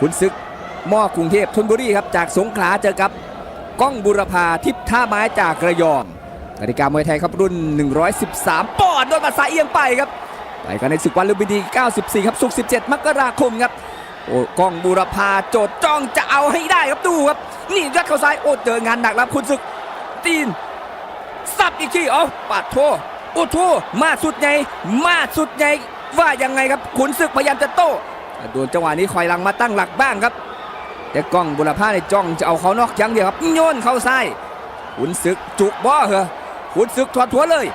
ขุนศึกมอกรุงเทพธนบุรีครับจากสงขลาเจอกับก้องบุรพาทิพท่าไม้จากระยองกติกามวยไทยครับรุ่น 113 ปอนด์โดนมาสายเอียงไปครับไปกันในศึกวันลุมพินี94 ครับสุก17 มกราคมครับโอ้ก้องบุรพาโจดจ้องจะเอาให้ได้ครับดูครับนี่ยัดเข้าซ้ายโอ้เจองานหนักแล้วคุณศึกตีนสับอีกทีเอาปาดโทโอ้โทมาสุดใหญ่มาสุดใหญ่ว่ายังไงครับขุนศึกพยายามจะโต้ โดนจังหวะนี้คอยลังมาตั้งหลักบ้างครับ แต่กล้องบุรพาในจ้องจะเอาเขานอกย่างเดียวครับโยนเข้าซ้ายขุนศึกจุกบ่เหรอขุนศึกถอดหัวเลย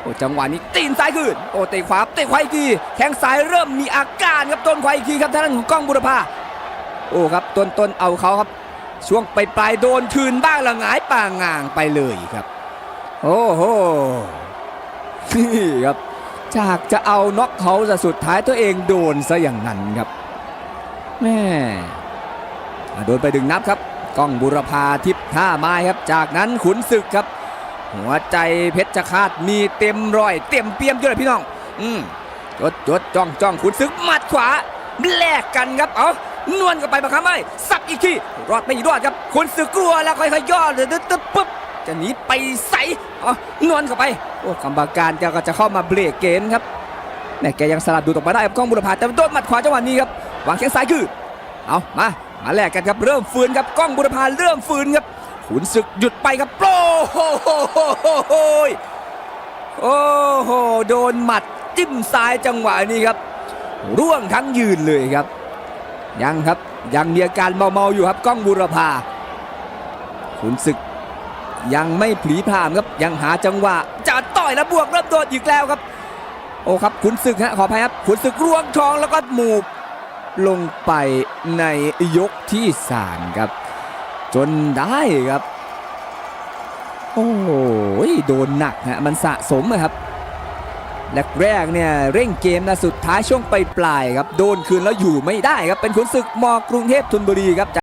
โอ้จังหวะนี้ตีนซ้ายขึ้นโอ้เตะขวาเตะขวาอีกทีแข้งซ้ายเริ่มมีอาการครับต้นขวาอีกทีครับทางด้านของกล้องบุรพาโอ้ครับต้นต้นเอาเขาครับ ช่วงไปปลายโดนคืนบ้างละหงายป่างางไปเลยครับ โอ้โหนี่ครับ จากจะเอาน็อกเขาแต่สุดท้ายตัวเองโดนซะอย่างนั้นครับแม่โดนไปดึงนับครับกล้องบุรพาทิพท่าไม้ครับ จากนั้นขุนศึกครับ หัวใจเพชรคาดมีเต็มรอย เต็มเปี่ยมอยู่เลยพี่น้อง อืมจดจดจ้องจ้องขุนศึกหมัดขวาแลกกันครับ เอานวลกันไปบังคับไม่สับอีกทีรอดไม่รอดครับขุนศึกกลัวแล้วค่อยๆย่อเดือดตึ๊บปุ๊บ จะหนีไปใสอ๋อนวลเข้าไป โอ้กรรมการแกก็จะเข้ามาเบรกเกมครับแม่แกยังสลัดดูดออกมาได้ครับกล้องบุรพาแต่โดนหมัดขวาจังหวะนี้ครับวางแข้งซ้ายคือ เอามามาแลกกันครับเริ่มฟื้นครับกล้องบุรพาเริ่มฟื้นครับขุนศึกหยุดไปครับโปรโอ้โหโอ้โหโดนหมัดจิ้มซ้ายจังหวะนี้ครับ ร่วงทั้งยืนเลยครับ ยังครับยังมีอาการเมาๆอยู่ครับกล้องบุรพาขุนศึก ยังไม่ผลีผลามครับยังหาจังหวะจะต่อยแล้วบวกเริ่มโดนอีกแล้วครับ โอ้ครับขุนศึกฮะขออภัยครับขุนศึกร่วงทองแล้วก็หมูบลงไปในยกที่สามครับ จนได้ครับ โอ้โหโดนหนักฮะมันสะสมครับแรกๆเนี่ยเร่งเกมนะสุดท้ายช่วงปลายๆครับ โดนคืนแล้วอยู่ไม่ได้ครับ เป็นขุนศึกมกรุงเทพธนบุรีครับ